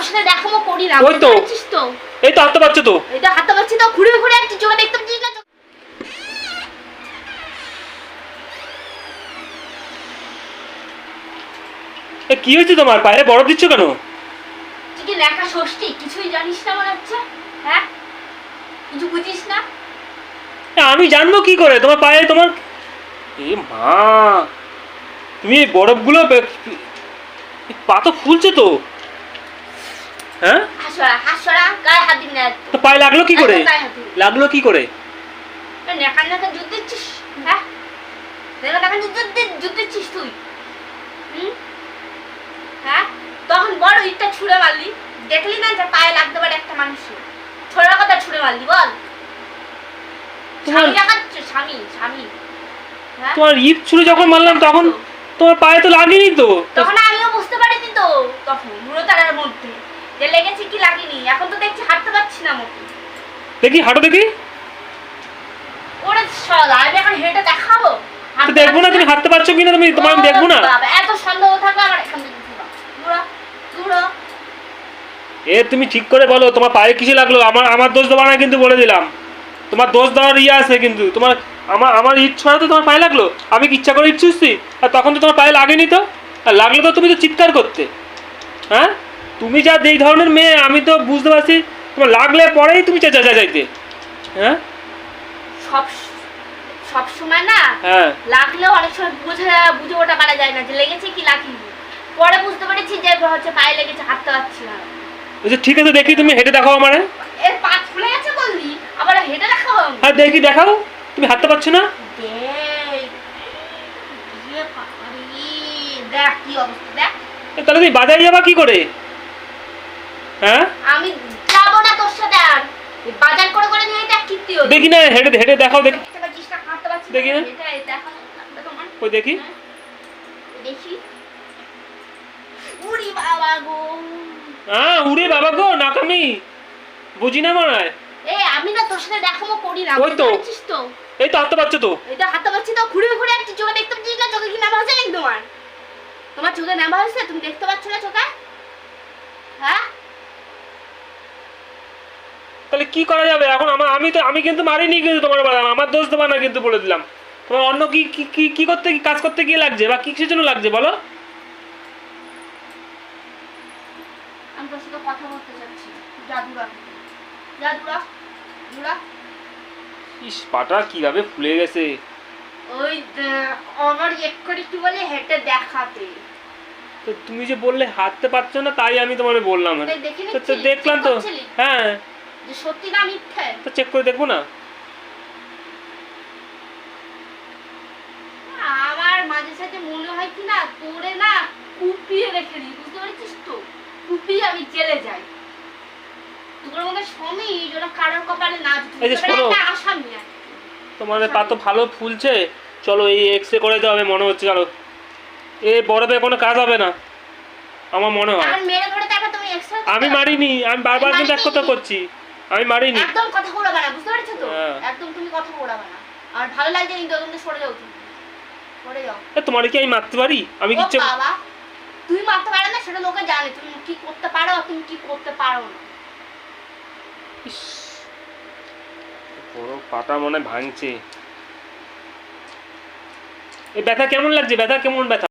তোর সাথে দেখাবো করি না। ওই তো। তো? এই তো তো। এই তো হাতে পাচ্ছি তো। ঘুরে ঘুরে একটু চোখে দেখতে পাচ্ছিস না কি হয়েছে তোমার? পায়ে বরফ দিচ্ছ কেন? কি লেখা ষষ্ঠী? কিছুই জানিস না মনে হচ্ছে? হ্যাঁ? কিছু বুঝিস না? আমি জানব কি করে? তোমার পায়ে তোমার এ মা! তুমি বরফগুলো পা তো ফুলছে তো। হ্যাঁ। তো পায়ে লাগল কি করে। লাগল কি করে? হ্যাঁ? হ্যাঁ? তখন বড় ইটটা ছুঁড়ে মারলি। দেখলি না যে পায়ে লাগতে পারে একটা মানুষের? ছোড়ার কথা ছুঁড়ে মারলি বল। স্বামী স্বামী স্বামী। হ্যাঁ? তোমার ইট ছুঁড়ে যখন মারলাম তখন তোমার পায়ে তো লাগেনি তো। তখন আমিও বুঝতে পারিনি তো। তখন বুড়ো তারার মধ্যে। যে লেগেছে কি লাগেনি? এখন তো দেখছি হাঁটতে পারছি না মোটে। দেখি হাঁটো দেখি। ওরে শালা আমি এখন হেঁটে দেখাবো? তো দেখব না তুমি হাঁটতে পারছ কিনা তুমি? তোমার আমি দেখব না। এত সন্দেহ থাকলে আমার এখান থেকে। দূর। দূর। এ তুমি ঠিক করে বলো তোমার পায়ে কিসে লাগল? আমার আমার দোষ দেওয়া না কিন্তু বলে দিলাম। তোমার দোষ দেওয়ার ইয়ে আছে কিন্তু। তোমার আমার আমার ইট ছড়াতে তোমার পায়ে লাগল। আমি কি ইচ্ছা করে ইট আর তখন তো তোমার পায়ে লাগেনি তো? আর লাগলে তো তুমি তো চিৎকার করতে। হ্যাঁ? তুমি যা যেই ধরনের মেয়ে আমি তো বুঝতে পারছি তোমার লাগলে পরেই তুমি চেঁচা চাইতে হ্যাঁ? সব সব সময় না হ্যাঁ। লাগলেও অনেক সময় বুঝে বুঝে ওটা পারা যায় না যে লেগেছে কি লাগেনি। পরে বুঝতে পেরেছি যে হচ্ছে পায়ে লেগেছে হাঁটতে পারছি না। বলছে ঠিক আছে দেখি তুমি হেঁটে দেখাও আমারে। এর পা ফুলে গেছে বললি আবার হেঁটে দেখাও হ্যাঁ দেখি দেখাও। তুমি হাঁটতে পারছ না? দেখ ইয়ে দেখ কি অবস্থা দেখ। তাহলে তুমি বাজারে যাবা কি করে? হ্যাঁ? আমি যাব না তোর সাথে আর। বাজার করে করে নিয়ে এটা কীর্তি হলো দেখি না হেঁটে হেঁটে দেখাও দেখি। না, না, দেখি না। না, না। ওই দেখি? দেখি। উড়ি বাবা গো। হ্যাঁ উড়ে বাবা গো নাকামি। বুঝি না মনে হয় আমি না তোর সাথে দেখাবো করি না ওই তো। বুঝতে পারছিস তো? এই তো তো? হাতে পাচ্ছি তো ঘুরে ঘুরে একটু চোখে দেখতে পাচ্ছিস না চোখে কি নামা হয়েছে নাকি তোমার? তোমার চোখে নামা হয়েছে তুমি দেখতে পাচ্ছ না চোখে? হ্যাঁ? তাহলে কি করা যাবে? এখন আমার আমি তো আমি কিন্তু মারিনি কিন্তু তোমার বাবা আমার দোষ দেবা না কিন্তু বলে দিলাম। তোমার অন্য কি কি কি করতে কি কাজ করতে গিয়ে লাগছে? বা কিসের জন্য লাগছে বলো? আমি তোর সাথে কথা বলতে চাচ্ছি। যা দূরা যা দূরা দূরা ইস পাটা কীভাবে ফুলে গেছে? ওই আমার এক করে কি বলে হেঁটে দেখাতে। তো তুমি যে বললে হাঁটতে পারছ না তাই আমি তোমার বললাম। দেখলাম তো। হ্যাঁ। যে সত্যি না মিথ্যে? তো চেক করে দেখব না? আমার মাঝে সাঝে মনে হয় কি না তোরে না কুপিয়ে রেখে দিই বুঝতে পারছিস তো? কুপিয়ে আমি জেলে যাই। তোর মধ্যে স্বামী যেন কারোর কপালে না। আসামি পা তো ভালো ফুলছে। চলো এই এক্স রে করে দেওয়া হবে মনে হচ্ছে চলো এ বরফে কোনো কাজ হবে না। আমার মনে হয়। আমি মারিনি আমি বারবার কিন্তু এক কথা করছি আমি মারিনি। একদম কথা ঘোরাবে না বুঝতে পারছ তো? হ্যাঁ। একদম তুমি কথা ঘোরাবে না। আর ভালো লাগছে কিন্তু তুমি সরে যাও তুমি। সরে যাও। এ, তোমার কি আমি মারতে পারি? আমি কিচ্ছু বাবা তুমি মারতে পারো না সেটা লোকে জানে। তুমি কি করতে পারো আর তুমি কি করতে পারো না? ইস, বড় পাটা মনে ভাঙছে। এই ব্যথা কেমন লাগছে? ব্যথা কেমন ব্যথা?